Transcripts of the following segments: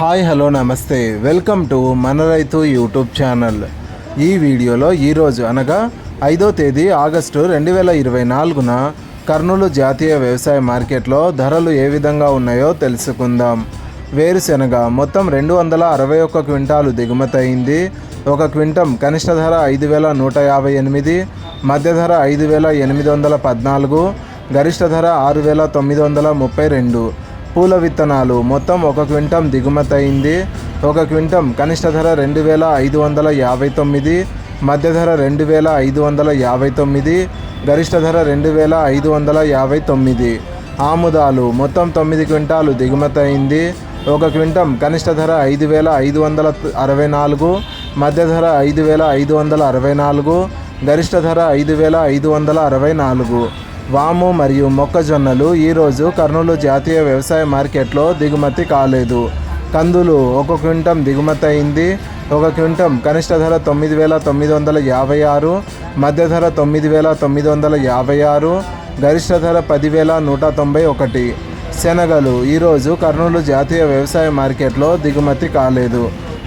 Hi hello నమస్తే. Welcome to మన రైతు యూట్యూబ్ ఛానల్. ఈ వీడియోలో ఈరోజు అనగా ఐదో తేదీ ఆగస్టు రెండు వేల ఇరవై నాలుగున కర్నూలు జాతీయ వ్యవసాయ మార్కెట్లో ధరలు ఏ విధంగా ఉన్నాయో తెలుసుకుందాం. వేరుశెనగ మొత్తం రెండు వందల అరవై ఒక్క క్వింటాలు దిగుమతయింది ఒక క్వింటం కనిష్ట ధర ఐదు వేల నూట యాభై ఎనిమిది మధ్య ధర ఐదు వేల ఎనిమిది వందల పద్నాలుగు గరిష్ట ధర ఆరు వేల తొమ్మిది వందల ముప్పై రెండు పూల విత్తనాలు. మొత్తం ఒక క్వింటం దిగుమతి అయింది ఒక క్వింటం కనిష్ట ధర రెండు వేల ఐదు వందల యాభై తొమ్మిది మధ్య ధర రెండు వేల ఐదు వందల యాభై తొమ్మిది గరిష్ట ధర రెండు వేల ఐదు వందల యాభై తొమ్మిది. ఆముదాలు. మొత్తం తొమ్మిది క్వింటాలు దిగుమతి అయింది ఒక క్వింటం కనిష్ట ధర ఐదు వేల ఐదు వందల అరవై నాలుగు మధ్య ధర ఐదు వేల ఐదు వందల అరవై నాలుగు గరిష్ట ధర ఐదు వేల ఐదు వందల అరవై నాలుగు. వాము మరియు మొక్కజొన్నలు ఈరోజు కర్నూలు జాతీయ వ్యవసాయ మార్కెట్లో దిగుమతి కాలేదు. కందులు ఒక క్వింటం దిగుమతి అయింది. ఒక క్వింటం కనిష్ట ధర తొమ్మిది వేల తొమ్మిది వందల యాభై ఆరు మధ్య ధర తొమ్మిది వేల తొమ్మిది వందల యాభై ఆరు గరిష్ట ధర పదివేల నూట తొంభై ఒకటి. శనగలు ఈరోజు కర్నూలు జాతీయ వ్యవసాయ మార్కెట్లో దిగుమతి కాలేదు.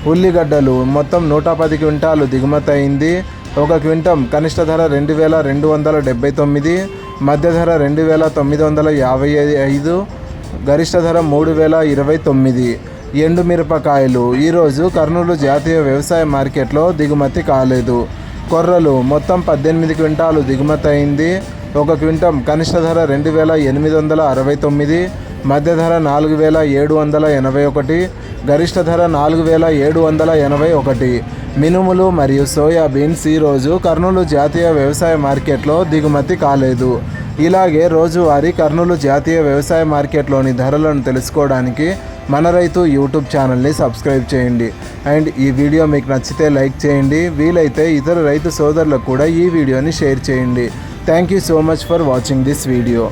ఉల్లిగడ్డలు మొత్తం నూట పది క్వింటాలు దిగుమతి అయింది. ఒక క్వింటం కనిష్ట ధర రెండు వేల రెండు వందల డెబ్బై తొమ్మిది మధ్య ధర రెండు వేల తొమ్మిది వందల యాభై ఐదు గరిష్ట ధర మూడు వేల ఇరవై తొమ్మిది. ఎండుమిరపకాయలు ఈరోజు కర్నూలు జాతీయ వ్యవసాయ మార్కెట్లో దిగుమతి కాలేదు. కొర్రలు మొత్తం పద్దెనిమిది క్వింటాలు దిగుమతి అయింది. ఒక క్వింటం కనిష్ట ధర రెండు వేల ఎనిమిది వందల అరవై తొమ్మిది మధ్య ధర నాలుగు వేల ఏడు వందల ఎనభై ఒకటి గరిష్ట ధర నాలుగు వేల ఏడు వందల ఎనభై ఒకటి. మినుములు మరియు సోయాబీన్స్ ఈరోజు కర్నూలు జాతీయ వ్యవసాయ మార్కెట్లో దిగుమతి కాలేదు. ఇలాగే రోజువారీ కర్నూలు జాతీయ వ్యవసాయ మార్కెట్లోని ధరలను తెలుసుకోవడానికి మన రైతు యూట్యూబ్ ఛానల్ని సబ్స్క్రైబ్ చేయండి. అండ్ ఈ వీడియో మీకు నచ్చితే లైక్ చేయండి. వీలైతే ఇతర రైతు సోదరులకు కూడా ఈ వీడియోని షేర్ చేయండి. Thank you so much for watching this video.